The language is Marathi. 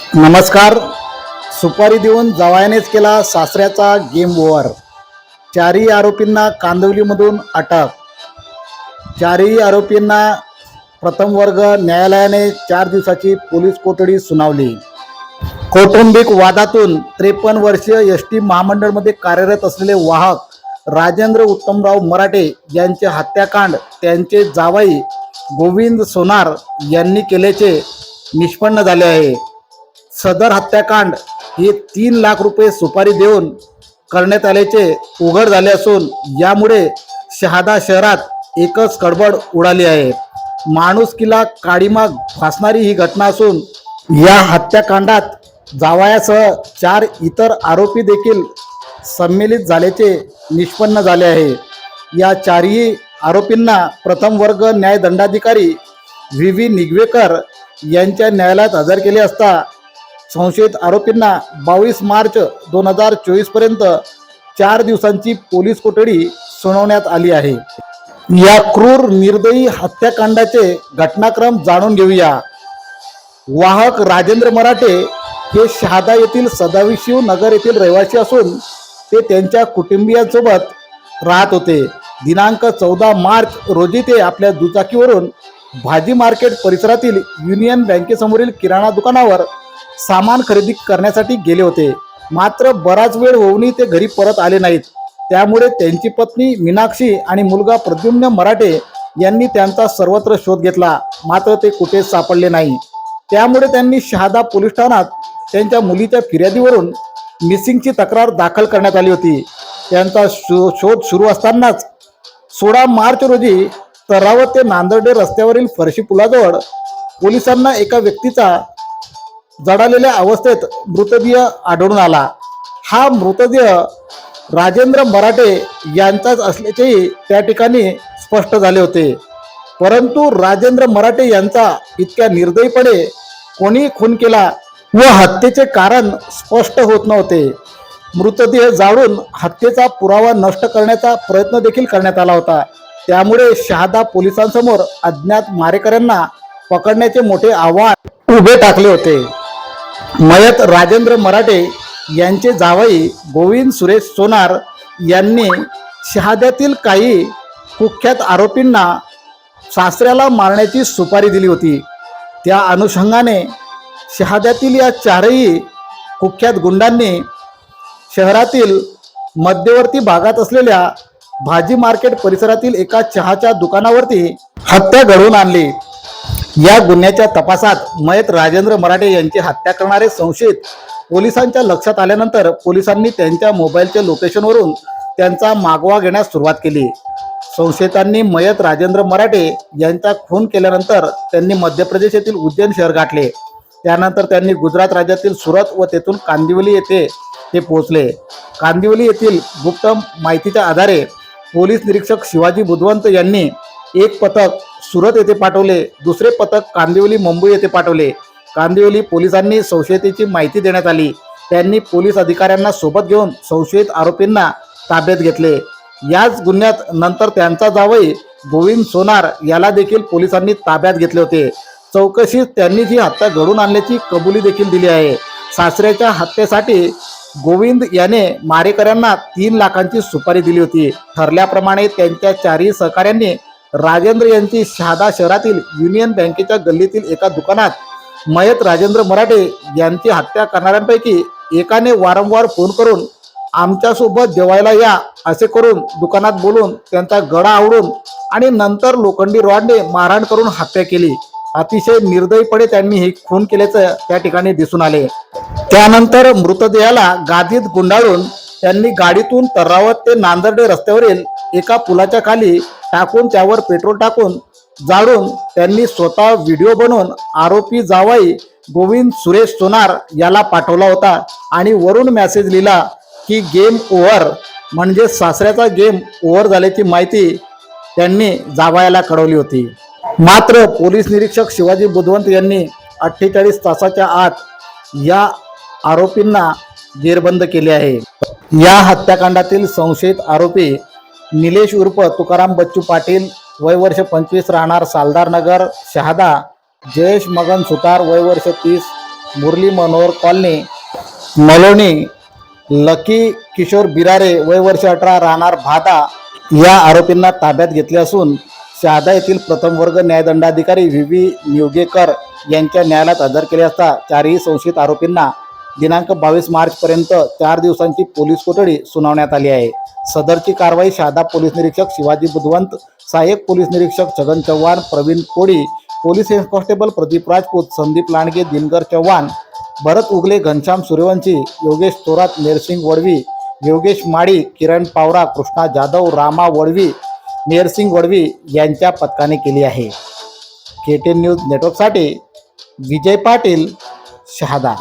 नमस्कार. सुपारी देऊन जवायानेच केला सासऱ्याचा गेम ओव्हर चारही आरोपींना कांदिवलीमधून अटक. चारही आरोपींना प्रथम वर्ग न्यायालयाने चार दिवसाची पोलीस कोठडी सुनावली. कौटुंबिक वादातून त्रेपन्न वर्षीय एस टी महामंडळमध्ये कार्यरत असलेले वाहक राजेंद्र उत्तमराव मराठे यांचे हत्याकांड त्यांचे जावाई गोविंद सोनार यांनी केल्याचे निष्पन्न झाले आहे. सदर हत्याकांड हे तीन लाख रुपये सुपारी देऊन करण्यात आल्याचे उघड झाले असून यामुळे शहादा शहरात एकच खडबड उडाली आहे. माणुसकीला काडीमाग फासणारी ही घटना असून या हत्याकांडात जावयासह चार इतर आरोपी देखील संमिलित झाल्याचे निष्पन्न झाले आहे. या चारही आरोपींना प्रथम वर्ग न्यायदंडाधिकारी व्ही व्ही निगवेकर यांच्या न्यायालयात हजर केले असता संशयित आरोपींना बावीस मार्च दोन हजार चोवीसपर्यंत चार दिवसांची पोलीस कोठडी सुनावण्यात आली आहे. या क्रूर निर्दयी हत्याकांडाचे घटनाक्रम जाणून घेऊया. वाहक राजेंद्र मराठे हे शहादा येथील सदाशिव नगर येथील रहिवासी असून ते त्यांच्या कुटुंबियांसोबत राहत होते. दिनांक चौदा मार्च रोजी ते आपल्या दुचाकीवरून भाजी मार्केट परिसरातील युनियन बँकेसमोरील किराणा दुकानावर सामान खरेदी करण्यासाठी गेले होते. मात्र बराच वेळ होऊनही ते घरी परत आले नाहीत. त्यामुळे त्यांची पत्नी मीनाक्षी आणि मुलगा प्रद्युम्न मराठे यांनी त्यांचा सर्वत्र शोध घेतला. मात्र ते कुठेच सापडले नाही. त्यामुळे त्यांनी शहादा पोलीस ठाण्यात त्यांच्या मुलीच्या फिर्यादीवरून मिसिंगची तक्रार दाखल करण्यात आली होती. त्यांचा शो शोध सुरू असतानाच सोळा मार्च रोजी तरावत ते नांदर्डे रस्त्यावरील फरशी पुलाजवळ पोलिसांना एका व्यक्तीचा जडालेल्या अवस्थेत मृतदेह आढळून आला. हा मृतदेह राजेंद्र मराठे यांचाच असल्याचेही त्या ठिकाणी स्पष्ट झाले होते. परंतु राजेंद्र मराठे यांचा इतक्या निर्दयीपणे कोणी खून केला व हत्येचे कारण स्पष्ट होत नव्हते. मृतदेह जाळून हत्येचा पुरावा नष्ट करण्याचा प्रयत्न देखील करण्यात आला होता. त्यामुळे शहादा पोलिसांसमोर अज्ञात मारेकऱ्यांना पकडण्याचे मोठे आव्हान उभे टाकले होते. मयत राजेंद्र मराठे यांचे जावई गोविंद सुरेश सोनार यांनी शहाद्यातील काही कुख्यात आरोपींना सासऱ्याला मारण्याची सुपारी दिली होती. त्या अनुषंगाने शहाद्यातील या चारही कुख्यात गुंडांनी शहरातील मध्यवर्ती भागात असलेल्या भाजी मार्केट परिसरातील एका चहाच्या दुकानावरती हत्या घडवून आणली. या गुन्ह्याच्या तपासात मयत राजेंद्र मराठे यांची हत्या करणारे संशयित पोलिसांच्या लक्षात आल्यानंतर पोलिसांनी त्यांच्या मोबाईलच्या लोकेशनवरून त्यांचा मागोवा घेण्यास सुरुवात केली. संशयितांनी मयत राजेंद्र मराठे यांचा खून केल्यानंतर त्यांनी मध्य प्रदेश येथील उज्जैन शहर गाठले. त्यानंतर त्यांनी गुजरात राज्यातील सुरत व तेथून कांदिवली येथे ते पोहोचले. कांदिवली येथील गुप्त माहितीच्या आधारे पोलीस निरीक्षक शिवाजी बुधवंत यांनी एक पथक सुरत येथे पाठवले. दुसरे पथक कांदिवली मुंबई येथे पाठवले. कांदिवली पोलिसांनी संशयितेची माहिती देण्यात आली. त्यांनी पोलीस अधिकाऱ्यांना सोबत घेऊन संशयित आरोपींना ताब्यात घेतले. याच गुन्ह्यात नंतर त्यांचा जावई गोविंद सोनार याला देखील पोलिसांनी ताब्यात घेतले होते. चौकशीत त्यांनी जी हत्या घडून आणल्याची कबुली देखील दिली आहे. सासऱ्याच्या हत्येसाठी गोविंद याने मारेकऱ्यांना तीन लाखांची सुपारी दिली होती. ठरल्याप्रमाणे त्यांच्या चारही सहकाऱ्यांनी राजेंद्र यांची शहादा शहरातील युनियन बँकेच्या गल्लीतील एका दुकानात मयत राजेंद्र मराठे यांची हत्या करणाऱ्यांपैकी एकाने वारंवार फोन करून आमच्यासोबत जेवायला या असे करून दुकानात बोलून त्यांचा गळा आवडून आणि नंतर लोखंडी रॉडने मारहाण करून हत्या केली. अतिशय निर्दयीपणे त्यांनी हे खून केल्याचं त्या ठिकाणी दिसून आले. त्यानंतर मृतदेहाला गादीत गुंडाळून त्यांनी गाडीतून तर्रावत ते नांदर्डे रस्त्यावरील एका पुलाच्या खाली टाकून त्यावर पेट्रोल टाकून जाळून त्यांनी स्वतः व्हिडिओ बनवून आरोपी जावाई गोविंद सुरेश सोनार याला पाठवला होता. आणि वरून मेसेज लिहिला की गेम ओव्हर म्हणजे सासऱ्याचा गेम ओव्हर झाल्याची माहिती त्यांनी जावायाला कळवली होती. मात्र पोलीस निरीक्षक शिवाजी बुधवंत यांनी अठ्ठेचाळीस तासाच्या आत या आरोपींना जेरबंद केले आहे. या हत्याकांडातील संशयित आरोपी निलेश उर्फ तुकाराम बच्चू पाटील वय वर्ष पंचवीस राहणार सालदारनगर शहादा जयेश मगन सुतार वय वर्ष तीस मुरली मनोहर कॉलनी मलोणी लकी किशोर बिरारे वय वर्ष अठरा राहणार भादा या आरोपींना ताब्यात घेतले असून शहादा येथील प्रथम वर्ग न्यायदंडाधिकारी व्ही व्ही निवगेकर यांच्या न्यायालयात हजर केले असता चारही संशयित आरोपींना दिनांक बावीस मार्चपर्यंत चार दिवसांची पोलीस कोठडी सुनावण्यात आली आहे. सदरची कारवाई शहादा पोलीस निरीक्षक शिवाजी बुधवंत सहाय्यक पोलीस निरीक्षक Chhagan Chavan Pravin Kodi police head constable Pradeep Rajput Sandeep Landge Dinkar Chavan Bharat Ugale Ghanshyam Suryavanshi Yogesh Thorat Nersing Vadvi Yogesh Mali Kiran Pawara Krishna Jadhav Rama Vadvi Nersing Vadvi यांच्या पथकाने केली आहे. के टी न्यूज नेटवर्कसाठी विजय पाटील शहादा.